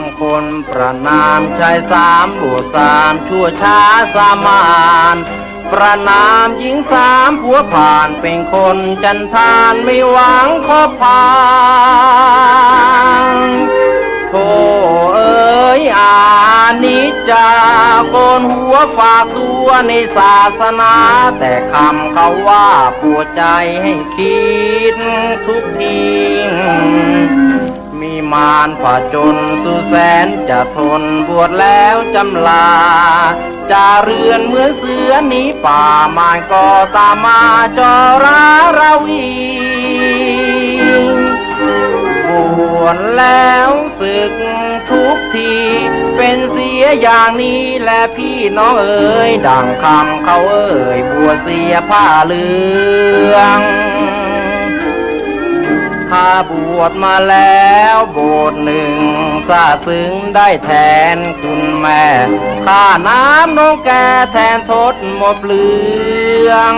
ำคนประนามชายสามบวสามชั่วช้าสามานประนามหญิงสามผัวผ่านเป็นคนจันทานไม่หวังขอผ่านโธเอ๋ยอานิจจาโกนหัวฝากตัวในศาสนา แต่คำเขาว่าปวดใจให้คิดทุกทีมี มารฝ่าจนสู้แสนจะทนบวชแล้วจำลาจาเรือนเมื่อเสือหนีป่ามารก็ตามมาจอราเราอีบวชแล้วศึกทุกที เป็นเสียอย่างนี้และพี่น้องเอ๋ยดังคำเขาเอ่ยบวชเสียผ้าเหลือง ข้าบวชมาแล้วโบสถ์หนึ่งซาซึ้งได้แทนคุณแม่ข้าน้ำน้องแกแทนทดหมดเปลือง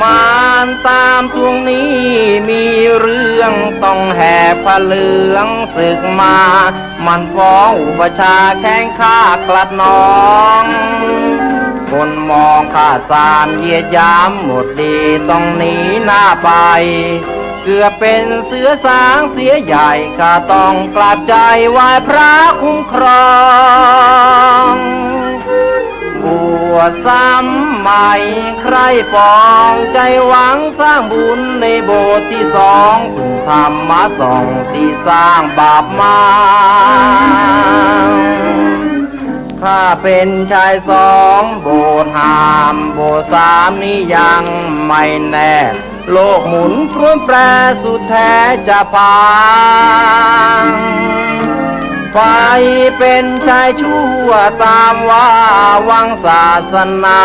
มารตามทวงนี้มีเรื่องต้องแห่ผ้าเหลืองศึกมา มันฟ้องอุปชาแข้งข้ากลัดน้อง คนมองข้าสารเยียดยามหมดดีต้องหนีหน้าไป เกือบเป็นเสือสางเสียใหญ่ข้าต้องกลับใจไหว้พระคุ้มครองบัวซ้ำใหม่ใครฟองใจหวังสร้างบุญในโบสถ์ที่สองพึงทำมาสองที่สร้างบาปมา เป็นชายสองโบสหามโบสามนี้ยังไม่แน่ โลกหมุนพรวนแปรสุดแท้จะพังไปเป็นชายชั่วตามว่าวังศาสนา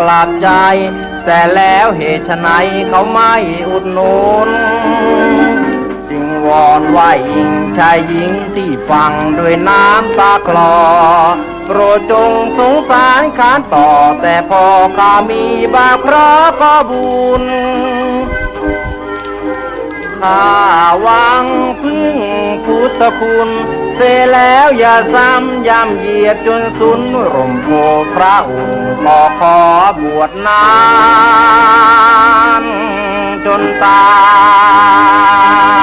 กลับใจ แต่แล้วเหตุไฉนเขาไม่อุดหนุน วอนไหวอิงชายหญิงที่ฟังด้วยน้ำตาคลอ โปรดจงสงสารขานต่อแต่พอข้ามีบาปเคราก็บุญข้าหวังพึ่งพุทธคุณ เสแล้วอย่าซ้ำย้ำเหยียดจนสุนร่มโพพระอุ่นขอขอบวชนานจนตาย